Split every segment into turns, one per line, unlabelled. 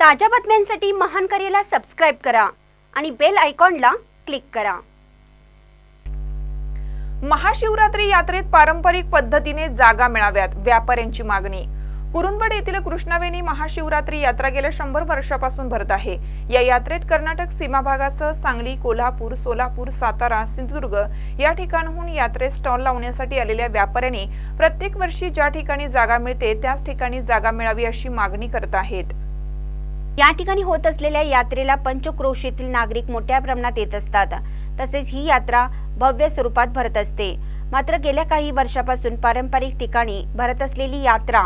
ताज्या बातम्यांसाठी महान करेला सबस्क्राईब करा आणि बेल आयकॉनला क्लिक करा.
महाशिवरात्री यात्रेत पारंपरिक पद्धतीने जागा मिळाव्यात व्यापाऱ्यांची मागणी. कुरुंदवाड येथील कृष्णवेणी महाशिवरात्री यात्रा गेल्या शंभर वर्षापासून भरत आहे. या यात्रेत कर्नाटक सीमा भागासह सांगली कोल्हापूर सोलापूर सातारा सिंधुदुर्ग या ठिकाणाहून यात्रेत स्टॉल लावण्यासाठी आलेल्या व्यापाऱ्यांनी प्रत्येक वर्षी ज्या ठिकाणी जागा मिळते त्याच ठिकाणी जागा मिळावी अशी मागणी करत आहेत.
या ठिकाणी होत असलेल्या यात्रेला पंचक्रोशीतील नागरिक मोठ्या प्रमाणात येत असतात. तसेच ही यात्रा भव्य स्वरूपात भरत असते. मात्र गेल्या काही वर्षापासून पारंपरिक ठिकाणी भरत असलेली यात्रा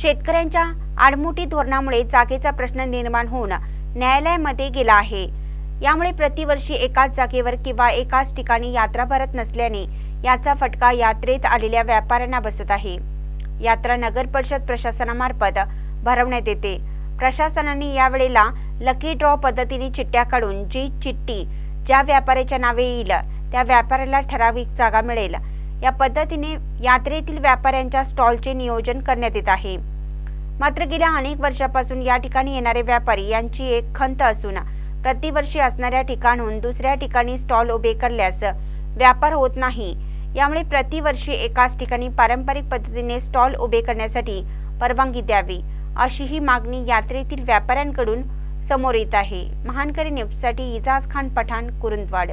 शेतकऱ्यांच्या आडमुठी धोरणामुळे जागेचा प्रश्न निर्माण होऊन न्यायालयामध्ये गेला आहे. यामुळे प्रतिवर्षी एकाच जागेवर किंवा एकाच ठिकाणी यात्रा भरत नसल्याने याचा फटका यात्रेत आलेल्या व्यापाऱ्यांना बसत आहे. यात्रा नगर परिषद प्रशासनामार्फत भरवण्यात येते. प्रशासनाने यावेळेला लकी ड्रॉ पद्धतीने चिठ्ठ्या काढून जी चिठ्ठी ज्या व्यापाऱ्याच्या नावे येईल त्या व्यापाऱ्याला ठराविक जागा मिळेल. या पद्धतीने यात्रेतील व्यापाऱ्यांच्या स्टॉलचे नियोजन करण्यात येत आहे. मात्र गेल्या अनेक वर्षापासून या ठिकाणी येणारे व्यापारी यांची एक खंत असून प्रतिवर्षी असणाऱ्या ठिकाणहून दुसऱ्या ठिकाणी स्टॉल उभे करल्यास व्यापार होत नाही. यामुळे प्रतिवर्षी एकाच ठिकाणी पारंपरिक पद्धतीने स्टॉल उभे करण्यासाठी परवानगी द्यावी. अशी ही मागणी यात्रेतील व्यापाऱ्यांकडून समोर येत आहे. महानकरी न्यूजसाठी इजाज खान पठाण कुरुंदवाड.